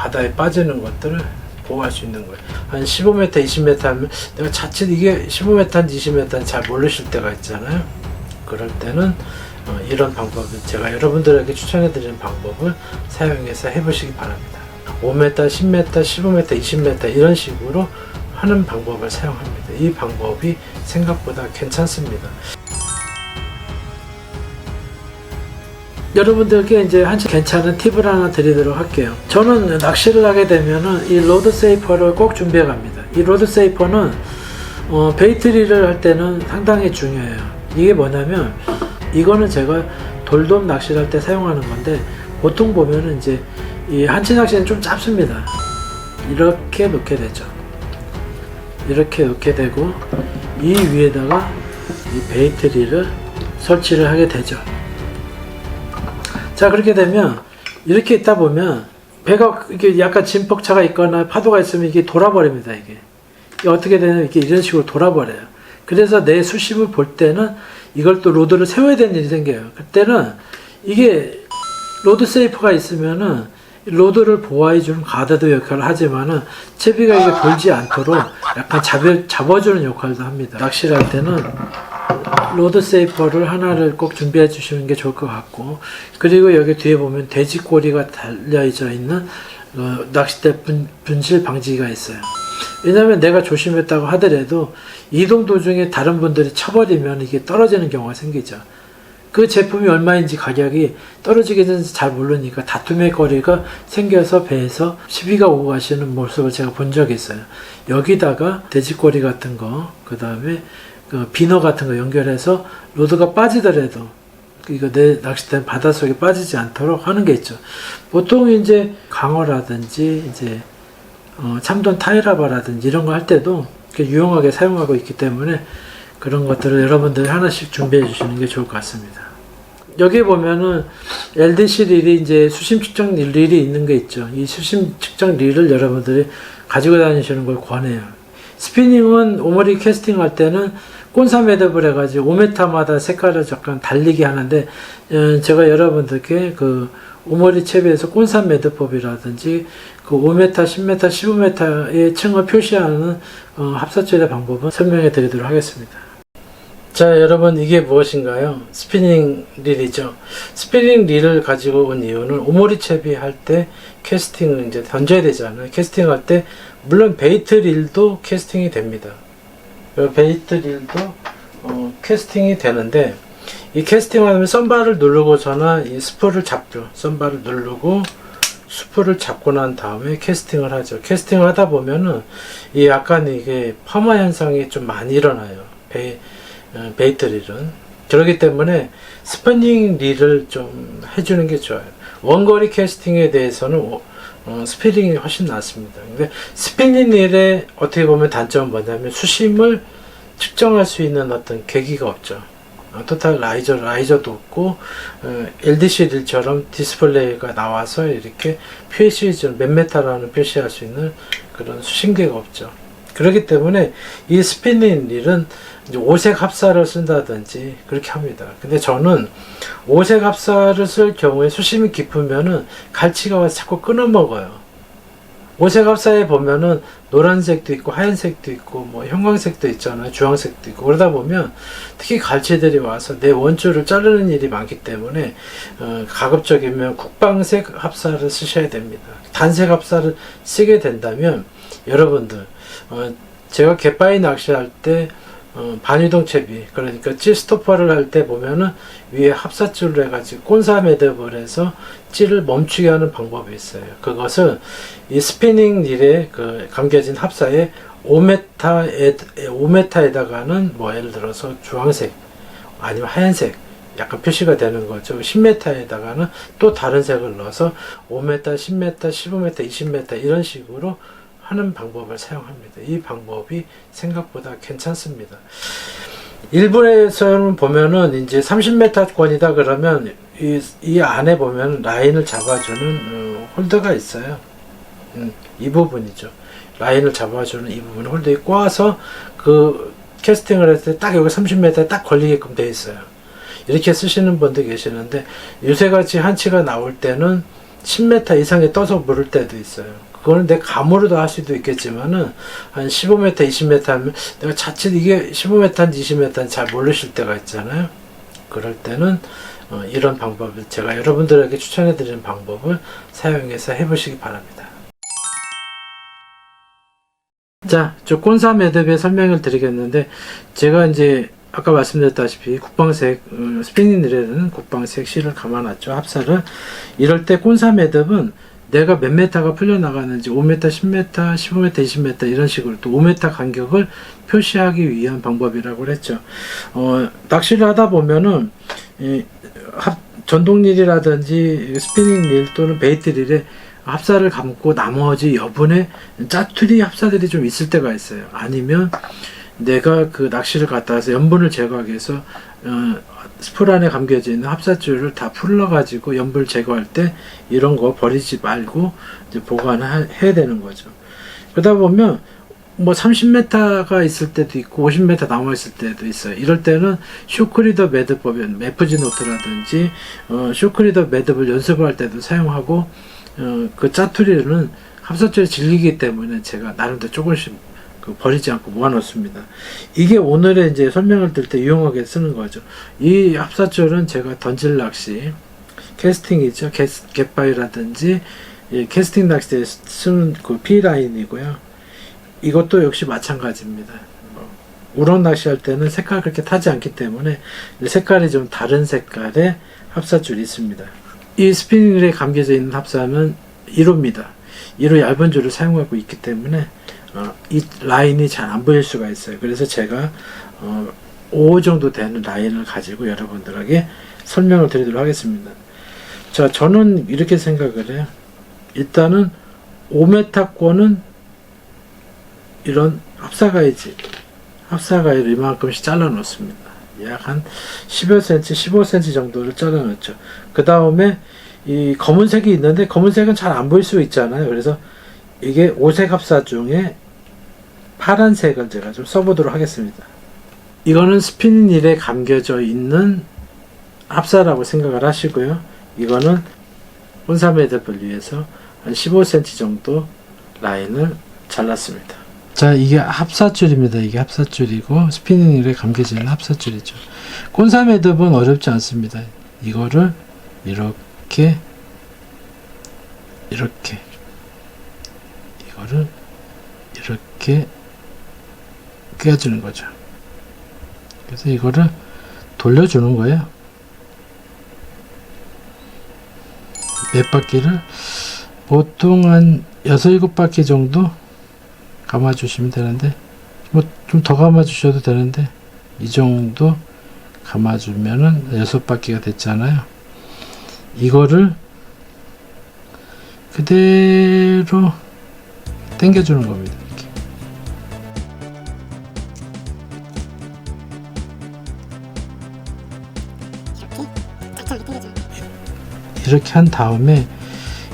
바다에 빠지는 것들을 보호할 수 있는 거예요. 한 15m, 20m 하면 내가 자칫 이게 15m인지 20m인지 잘 모르실 때가 있잖아요. 그럴 때는 어, 이런 방법을 제가 여러분들에게 추천해 드리는 방법을 사용해서 해보시기 바랍니다. 5m, 10m, 15m, 20m 이런 식으로 하는 방법을 사용합니다. 이 방법이 생각보다 괜찮습니다. 여러분들께 이제 한 괜찮은 팁을 하나 드리도록 할게요. 저는 낚시를 하게 되면은 이 로드 세이퍼를 꼭 준비해 갑니다. 이 로드 세이퍼는 어, 베이트리를 할 때는 상당히 중요해요. 이게 뭐냐면 이거는 제가 돌돔 낚시를 할 때 사용하는 건데 보통 보면은 이제 이 한치 낚시는 좀 짧습니다. 이렇게 놓게 되죠. 이렇게 놓게 되고 이 위에다가 이 베이트리를 설치를 하게 되죠. 자 그렇게 되면 이렇게 있다 보면 배가 이게 약간 진폭차가 있거나 파도가 있으면 이게 돌아버립니다 이게. 이게 어떻게 되냐면 이렇게 이런 식으로 돌아버려요. 그래서 내 수심을 볼 때는 이걸 또 로드를 세워야 되는 일이 생겨요. 그때는 이게 로드 세이프가 있으면은 로드를 보호해 주는 가드도 역할을 하지만은 채비가 이게 돌지 않도록 약간 잡여, 잡아주는 역할도 합니다. 낚시를 할 때는 로드 세이퍼를 하나를 꼭 준비해 주시는 게 좋을 것 같고 그리고 여기 뒤에 보면 돼지꼬리가 달려져 있는 어, 낚싯대 분, 분실 방지기가 있어요. 왜냐하면 내가 조심했다고 하더라도 이동 도중에 다른 분들이 쳐버리면 이게 떨어지는 경우가 생기죠. 그 제품이 얼마인지 가격이 떨어지게 되는지 잘 모르니까 다툼의 거리가 생겨서 배에서 시비가 오고 가시는 모습을 제가 본 적이 있어요. 여기다가 돼지꼬리 같은 거 그 다음에 그 비너 같은 거 연결해서 로드가 빠지더라도 이거 내 낚싯대는 바닷속에 빠지지 않도록 하는 게 있죠. 보통 이제 강어라든지 이제 어, 참돔 타이라바라든지 이런 거 할 때도 유용하게 사용하고 있기 때문에 그런 것들을 여러분들이 하나씩 준비해 주시는 게 좋을 것 같습니다. 여기 보면은 LDC 릴이 이제 수심 측정 릴이 있는 게 있죠. 이 수심 측정 릴을 여러분들이 가지고 다니시는 걸 권해요. 스피닝은 오머리 캐스팅 할 때는 꼰사 매듭을 해가지고 5m마다 색깔을 잠깐 달리게 하는데 어, 제가 여러분들께 그 오머리 채비에서 꼰사 매듭법이라든지 그 5m, 10m, 15m의 층을 표시하는 어, 합사줄의 방법은 설명해 드리도록 하겠습니다. 자 여러분 이게 무엇인가요? 스피닝 릴이죠. 스피닝 릴을 가지고 온 이유는 오모리 채비 할 때 캐스팅을 이제 던져야 되잖아요. 캐스팅 할 때 물론 베이트 릴도 캐스팅이 됩니다. 그 베이트 릴도 어, 캐스팅이 되는데 이 캐스팅하면 썬바를 누르고서나 이 스프를 잡죠. 썬바를 누르고 스프를 잡고 난 다음에 캐스팅을 하죠. 캐스팅을 하다 보면은 이 약간 이게 퍼마 현상이 좀 많이 일어나요. 베, 어, 베이트 릴은 그렇기 때문에 스피닝 릴을 좀 해주는 게 좋아요. 원거리 캐스팅에 대해서는 어, 어, 스피닝이 훨씬 낫습니다. 근데 스피닝 릴의 어떻게 보면 단점은 뭐냐면 수심을 측정할 수 있는 어떤 계기가 없죠. 어, 토탈 라이저, 라이저도 없고, 어, LDC 릴처럼 디스플레이가 나와서 이렇게 표시해주는 몇 메타라는 표시할 수 있는 그런 수신계가 없죠. 그렇기 때문에 이 스피닝 릴은 오색 합사를 쓴다든지 그렇게 합니다. 근데 저는 오색 합사를 쓸 경우에 수심이 깊으면은 갈치가 와서 자꾸 끊어 먹어요. 오색 합사에 보면은 노란색도 있고 하얀색도 있고 뭐 형광색도 있잖아요. 주황색도 있고 그러다 보면 특히 갈치들이 와서 내 원줄을 자르는 일이 많기 때문에 어, 가급적이면 국방색 합사를 쓰셔야 됩니다. 단색 합사를 쓰게 된다면 여러분들 어, 제가 갯바위 낚시할 때 어, 반유동 채비 그러니까 찌 스토퍼를 할 때 보면은 위에 합사줄을 해가지고 꼰사 매듭을 해서 찌를 멈추게 하는 방법이 있어요. 그것은 이 스피닝 릴에 그 감겨진 합사에 5m에 5m에다가는 뭐 예를 들어서 주황색 아니면 하얀색 약간 표시가 되는 거죠. 10m에다가는 또 다른 색을 넣어서 5m, 10m, 15m, 20m 이런 식으로 하는 방법을 사용합니다. 이 방법이 생각보다 괜찮습니다. 일본에서는 보면은 이제 30m권이다 그러면 이, 이 안에 보면 라인을 잡아주는 어, 홀더가 있어요. 음, 이 부분이죠. 라인을 잡아주는 이 부분 홀더에 꽈서 그 캐스팅을 했을 때 딱 여기 30m에 딱 걸리게끔 돼 있어요. 이렇게 쓰시는 분도 계시는데 요새같이 한치가 나올 때는 10m 이상에 떠서 물을 때도 있어요. 그거는 내 감으로도 할 수도 있겠지만은 한 15m, 20m 하면 내가 자칫 이게 15m인지 20m인지 잘 모르실 때가 있잖아요. 그럴 때는 어, 이런 방법을 제가 여러분들에게 추천해 드리는 방법을 사용해서 해보시기 바랍니다. 자, 저 꼰사 매듭의 설명을 드리겠는데 제가 이제 아까 말씀드렸다시피 국방색 어, 스피닝 릴에는 국방색 실을 감아놨죠 합사를 이럴 때 꼰사 매듭은 내가 몇 메타가 풀려나가는지 5m, 10m, 15m, 20m 이런 식으로 또 5m 간격을 표시하기 위한 방법이라고 그랬죠. 어, 낚시를 하다 보면은 이 합, 전동릴이라든지 스피닝 릴 또는 베이트 릴에 합사를 감고 나머지 여분의 짜투리 합사들이 좀 있을 때가 있어요. 아니면 내가 그 낚시를 갔다 와서 염분을 제거하기 위해서 어, 스풀 안에 감겨져 있는 합사줄을 다 풀러가지고 염분을 제거할 때 이런 거 버리지 말고 이제 보관을 해야 되는 거죠. 그러다 보면 뭐 30m가 있을 때도 있고 50m 남아 있을 때도 있어요. 이럴 때는 쇼크리더 매듭법인 FG 노트라든지 어, 쇼크리더 매듭을 연습을 할 때도 사용하고 어, 그 짜투리는 합사줄이 질리기 때문에 제가 나름대로 조금씩 그 버리지 않고 모아놓습니다. 이게 오늘의 이제 설명을 들 때 유용하게 쓰는 거죠. 이 합사줄은 제가 던질 낚시, 캐스팅이죠. 캐스, 갯바위라든지 예, 캐스팅 낚시에 쓰는 그 P라인이고요. 이것도 역시 마찬가지입니다. 뭐, 우럭 낚시할 때는 색깔 그렇게 타지 않기 때문에 색깔이 좀 다른 색깔의 합사줄이 있습니다. 이 스피닝에 감겨져 있는 합사는 1호입니다. 1호 얇은 줄을 사용하고 있기 때문에 어, 이 라인이 잘 안 보일 수가 있어요. 그래서 제가 어, 5 정도 되는 라인을 가지고 여러분들에게 설명을 드리도록 하겠습니다. 자, 저는 이렇게 생각을 해요. 일단은 5m권은 이런 합사가이지, 합사가이를 이만큼씩 잘라 놓습니다. 약 한 10여cm, 15cm 정도를 잘라 놓죠. 그 다음에 이 검은색이 있는데 검은색은 잘 안 보일 수 있잖아요. 그래서 이게 오색 합사 중에 파란색을 제가 좀 써보도록 하겠습니다. 이거는 스피닝 릴에 감겨져 있는 합사라고 생각을 하시고요. 이거는 매듭을 위해서 한 15cm 정도 라인을 잘랐습니다. 자, 이게 합사줄입니다. 이게 합사줄이고 스피닝 릴에 감겨져 있는 합사줄이죠. 꼰사 매듭은 어렵지 않습니다. 이거를 이렇게 이렇게 이거를 이렇게 껴주는 거죠. 그래서 이거를 돌려주는 거예요. 몇 바퀴를 보통 한 6, 7바퀴 정도 감아주시면 되는데 뭐 좀 더 감아주셔도 되는데 이 정도 감아주면은 6바퀴가 됐잖아요. 이거를 그대로 당겨주는 겁니다. 이렇게. 한 다음에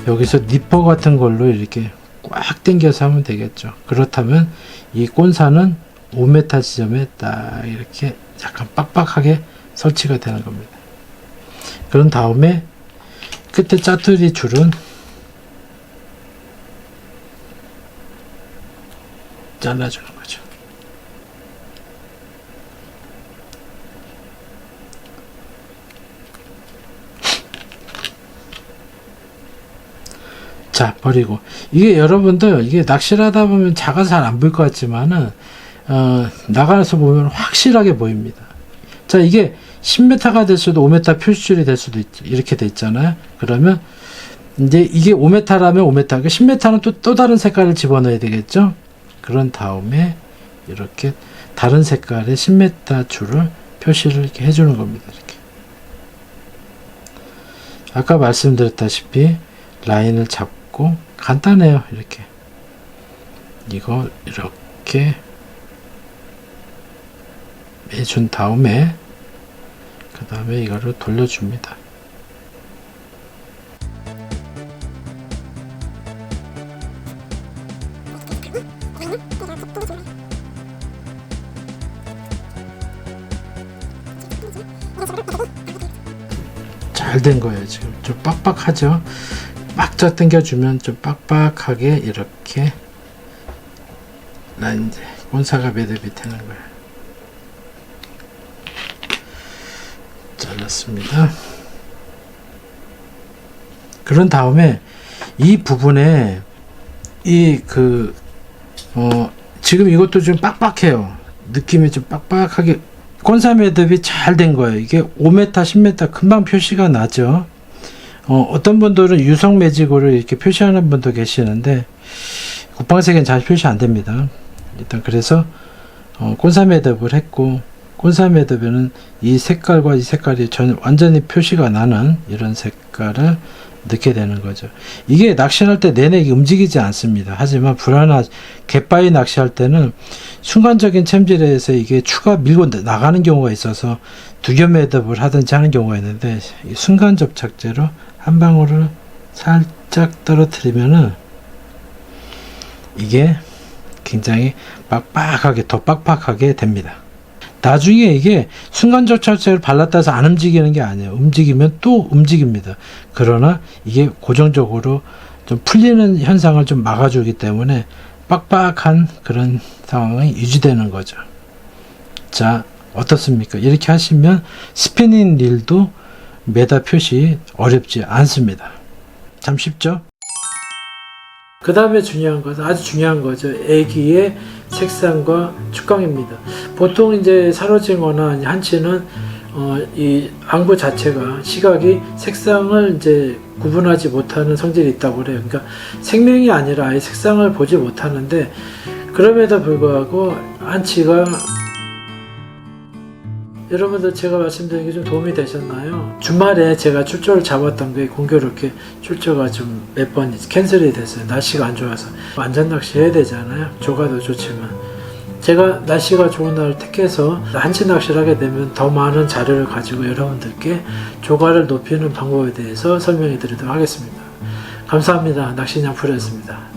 여기서 니퍼 같은 걸로 이렇게 꽉 당겨서 하면 되겠죠. 그렇다면 이 꼰사는 5m 지점에 딱 이렇게 약간 빡빡하게 설치가 되는 겁니다. 그런 다음에 끝에 짜투리 줄은 잘라주는 거죠. 자 버리고 이게 여러분들 이게 낚시를 하다 보면 작아서 잘 안 보일 것 같지만은 어, 나가서 보면 확실하게 보입니다. 자 이게 10m가 될 수도 5m 표시줄이 될 수도 있, 이렇게 돼 있잖아요. 그러면 이제 이게 5m라면 5m, 그러니까 10m는 또, 또 다른 색깔을 집어넣어야 되겠죠. 그런 다음에 이렇게 다른 색깔의 10m 줄을 표시를 이렇게 해주는 겁니다. 이렇게. 아까 말씀드렸다시피 라인을 잡고 간단해요. 이렇게 이거 이렇게 매준 다음에 그 다음에 이거를 돌려줍니다. 잘 된 거예요 지금 좀 빡빡하죠 빡짝 당겨주면 좀 빡빡하게 이렇게 나 이제 곤사가 매듭이 되는 거예요. 잘랐습니다. 그런 다음에 이 부분에 이 그 어 지금 이것도 좀 빡빡해요. 느낌이 좀 빡빡하게 곤사 매듭이 잘 된 거예요. 이게 5m, 10m 금방 표시가 나죠. 어, 어떤 분들은 유성 매직으로 이렇게 표시하는 분도 계시는데 국방색은 잘 표시 안 됩니다. 일단 그래서 어, 곤사 매듭을 했고 곤사 매듭에는 이 색깔과 이 색깔이 전 완전히 표시가 나는 이런 색깔을 넣게 되는 거죠. 이게 낚시할 때 내내 움직이지 않습니다. 하지만 불안한 갯바위 낚시할 때는 순간적인 챔질에서 이게 추가 밀고 나가는 경우가 있어서 두겹 매듭을 하든지 하는 경우가 있는데 이 순간 접착제로 한 방울을 살짝 떨어뜨리면은 이게 굉장히 빡빡하게 더 빡빡하게 됩니다. 나중에 이게 순간 접착제를 발랐다 해서 안 움직이는 게 아니에요. 움직이면 또 움직입니다. 그러나 이게 고정적으로 좀 풀리는 현상을 좀 막아주기 때문에 빡빡한 그런 상황이 유지되는 거죠. 자, 어떻습니까? 이렇게 하시면 스피닝 릴도 메다 표시 어렵지 않습니다. 참 쉽죠? 그 다음에 중요한 것은 아주 중요한 거죠. 애기의 색상과 축광입니다. 보통 이제 사로징어나 한치는 어, 이 앙부 자체가 시각이 색상을 이제 구분하지 못하는 성질이 있다고 그래요. 그러니까 생명이 아니라 아예 색상을 보지 못하는데 그럼에도 불구하고 한치가 여러분들 제가 말씀드린 게 좀 도움이 되셨나요? 주말에 제가 출조를 잡았던 게 공교롭게 출조가 좀 몇 번 캔슬이 됐어요. 날씨가 안 좋아서. 완전 낚시 해야 되잖아요. 조가도 좋지만. 제가 날씨가 좋은 날을 택해서 한치 낚시를 하게 되면 더 많은 자료를 가지고 여러분들께 조가를 높이는 방법에 대해서 설명해 드리도록 하겠습니다. 감사합니다. 낚시냥 풀이었습니다.